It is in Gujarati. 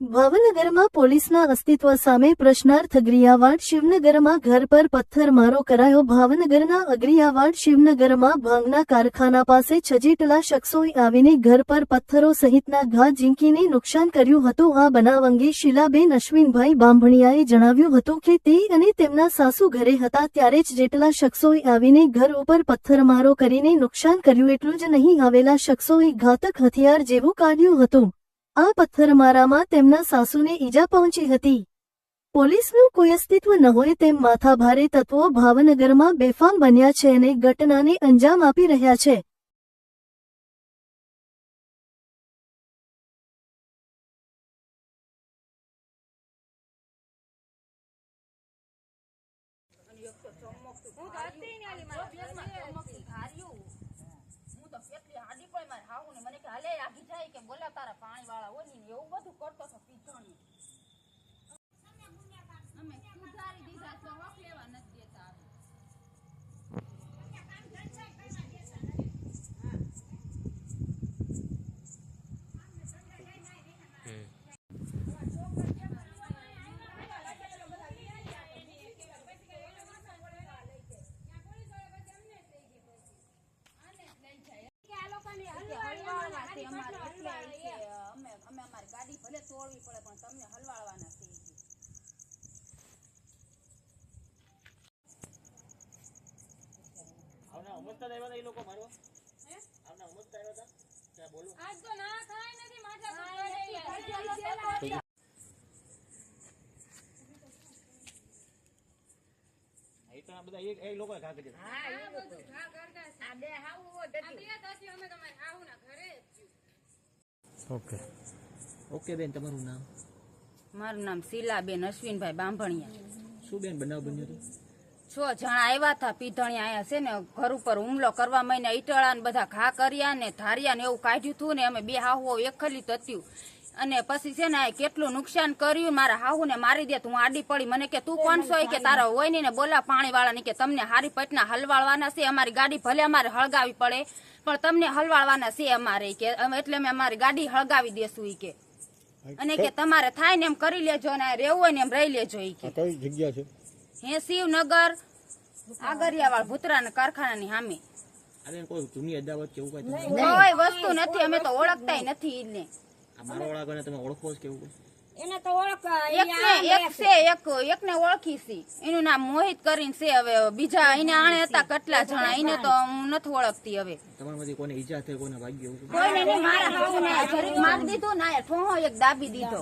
ભાવનગરમાં પોલીસના અસ્તિત્વ સામે પ્રશ્નાર્થ અગ્રિયાવાડ શિવનગરમાં ઘર પર પથ્થરમારો કરાયો. ભાવનગરના અગ્રિયાવાડ શિવનગરમાં ભાંગના કારખાના પાસે છ જેટલા શખ્સોએ આવીને ઘર પર પથ્થરો સહિતના ઘા ઝીંકીને નુકસાન કર્યું હતું. આ બનાવ અંગે શીલાબેન અશ્વિનભાઈ બાંભણિયાએ જણાવ્યું હતું કે તે અને તેમના સાસુ ઘરે હતા ત્યારે જ જેટલા શખ્સોએ આવીને ઘર ઉપર પથ્થરમારો કરીને નુકસાન કર્યું એટલું જ નહીં. આવેલા શખ્સોએ ઘાતક હથિયાર જેવું કાઢ્યું હતું. આ પથ્થરમારામાં તેમના સાસુને ઈજા પહોંચી હતી. પોલીસનું કોઈ અસ્તિત્વ ન હોય તેમ માથાભારે તત્વો ભાવનગરમાં બેફામ બન્યા છે અને ઘટનાને અંજામ આપી રહ્યા છે. હું તો હતી ને આલી મારા ઘરમાં ચમકતી હાર્યું. હું તો કેટલી હાડી પડી મારી હાહુને મને કે હાલે આગી જાય કે બોલા તારા પાણી વાળા હોય ને એવું બધું પીધોની. અમે સુધારી દીધા છે વખ લેવા નથી દેતા હવે. અમારે ગાડી ભલે તોડવી પડે પણ તમને હલવાડવાના છે આવના ઉમસતા આવ્યા હતા એ લોકો મારવા આવના ઉમસતા આવ્યા હતા ત્યાં બોલો? આજ તો ના થાય નથી માથા એ તો આ બધા એ એ લોકો. ઘા કરી ઓકે. ઓકે બેન તમારું નામ? મારું નામ શીલાબેન અશ્વિનભાઈ બાંભણિયા. શું બેન બનાવ બન્યો હતો છ જણા આવ્યા હતા પીધણિયા આયા છે ને ઘર ઉપર હુમલો કરવા માંડ્યા ઈટળા ને બધા ઘા કર્યા ને ધાર્યા ને એવું કાઢ્યું હતું ને અમે બે હાહુઓ એકલી તત્યું અને પછી છે ને આ કેટલું નુકસાન કર્યું મારા હાહુ ને મારી દે હું આડી પડી. મને કે તું કોણ છો? કે તારા હોય ને બોલા પાણી વાળા કે તમને હારી પટના હલવાળવાના છે અમારી ગાડી ભલે અમારે હળગાવી પડે પણ તમને હલવાળવાના છે અમારે. કે એટલે અમે અમારી ગાડી હળગાવી દેશું કે. અને કે તમારે થાય ને એમ કરી લેજો ને રહેવું હોય ને એમ રહી લેજો એ કે. કઈ જગ્યા છે? હે શિવનગર આગરિયાવાળ ભૂતરાના કારખાનાની સામે. અરે કોઈ જૂની અદાવત કેવું કઈ કોઈ વસ્તુ નથી અમે તો ઓળખતાય નથી ઈને આ મારવાળા કોને તમે ઓળખો જ કેવું કઈ એને તો ઓળખ એક છે એક ને ઓળખી છે. એનું નામ મોહિત કરીને છે હવે. બીજા એને આણે હતા કેટલા જણા. એને તો હું નથી ઓળખતી હવે. તમારામાંથી કોને ઈજા થઈ કોને એવું કોઈને મારી દીધું ના ઠોહો એક દાબી દીધો.